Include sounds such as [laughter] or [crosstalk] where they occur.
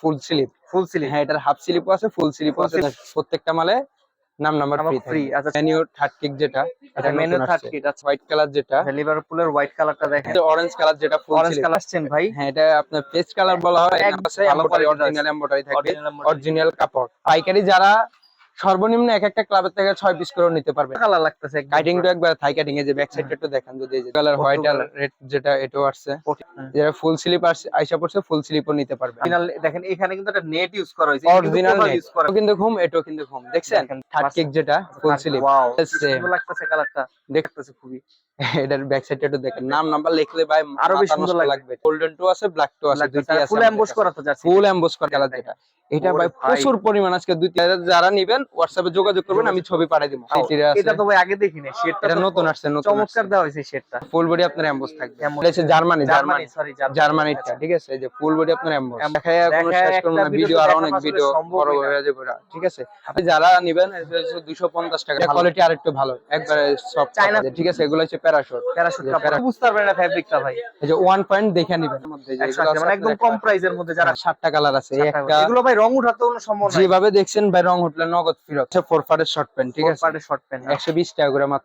ফুল slip ফুল slip হ্যাঁ এটার half স্লিপও আছে ফুল স্লিপও আছে। প্রত্যেকটা মালে নাম নাম্বার ফ্রি আচ্ছা। মেনু থার্ড কিক যেটা এটা মেনু থার্ড কিক আচ্ছা। হোয়াইট কালার যেটা। লিভারপুলের হোয়াইট কালারটা দেখেন। অরেঞ্জ কালার যেটা ফুল অরেঞ্জ কালার আসছেন ভাই? হ্যাঁ এটা আপনার পেস্ট কালার বলা হয়। quality অরিজিনাল এমব্রয়ডারি থাকবে অরিজিনাল কাপড়। পাইকারি যারা সর্বনিম্ন এক একটা ক্লাবের থেকে ছয় পিস করে নিতে পারবে। কালার লাগতেছে কাটিং তো একবার থাই কাটিং এ যে ব্যাক সাইডটা একটু দেখেন যদি এই যে কালার হোয়াইট আর রেড যেটা এটাও আসছে। হুম। যেটা ফুল স্লিপ আসছে আইসা পড়ছে ফুল স্লিপও নিতে পারবে। দেখেন এখানে কিন্তু একটা নেট ইউজ করা হয়েছে অরিজিনাল ইউজ করা কিন্তু ঘুম এটাও কিন্তু ঘুম। দেখছেন? দেখেন, থার্ড কিক যেটা ফুল স্লিপ ওয়াও লাগতেছে কালারটা দেখতেছে খুবই। [laughs] এটার ব্যাক সাইডটা একটু দেখেন। নাম নাম্বার লিখলে ভাই আরও বেশি সুন্দর লাগবে। গোল্ডেন টু আছে ব্ল্যাক টু আছে দুইটি আছে ফুল এমবোস করা তো যাচ্ছে ফুল এমবোস করা কালার যেটা। এটা ভাই। প্রচুর পরিমাণ আজকে দুই তিন যারা নিবেন হোয়াটসঅ্যাপে যোগাযোগ করবেন আমি ছবি পাঠিয়ে দিব। এটা তো ভাই আগে দেখিনি শেডটা এটা নতুন আসছে নতুন চমৎকার দেওয়া হয়েছে শেডটা ফুল বডি আপনার এমবোস থাকবে। হচ্ছে জার্মানি জার্মানি জার্মানি সরি জার্মানিটা ঠিক আছে? এই যে ফুল বডি আপনার এমবোস দেখায় কোনো শেষ করব না। ভিডিও আর অনেক ভিডিও বড় হয়ে যাবে ঠিক আছে? আপনি যারা নিবেন এটা হচ্ছে 250 টাকা। কোয়ালিটি আরেকটু ভালো। একবারে সফট China- ঠিক আছে? এগুলো হচ্ছে প্যারাশুট প্যারাশুট কাপড়। বুঝতে পারবেন না ফ্যাব্রিকটা ভাই। এই যে ওয়ান পয়েন্ট দেখে নিবেন। মধ্যে যে এগুলো আশি, আছে মানে একদম কম প্রাইসের মধ্যে যারা সাতটা কালার আছে। একটা এগুলো ভাই রং উঠাতে কোনো সম্ভব নাই যেভাবে দেখছেন ভাই রং উঠলে নগদ ফেরত ফোর ফারের শর্ট প্যান্ট ঠিক আছে? শর্ট প্যান্ট একশো বিশ টাকা করে মাত্র।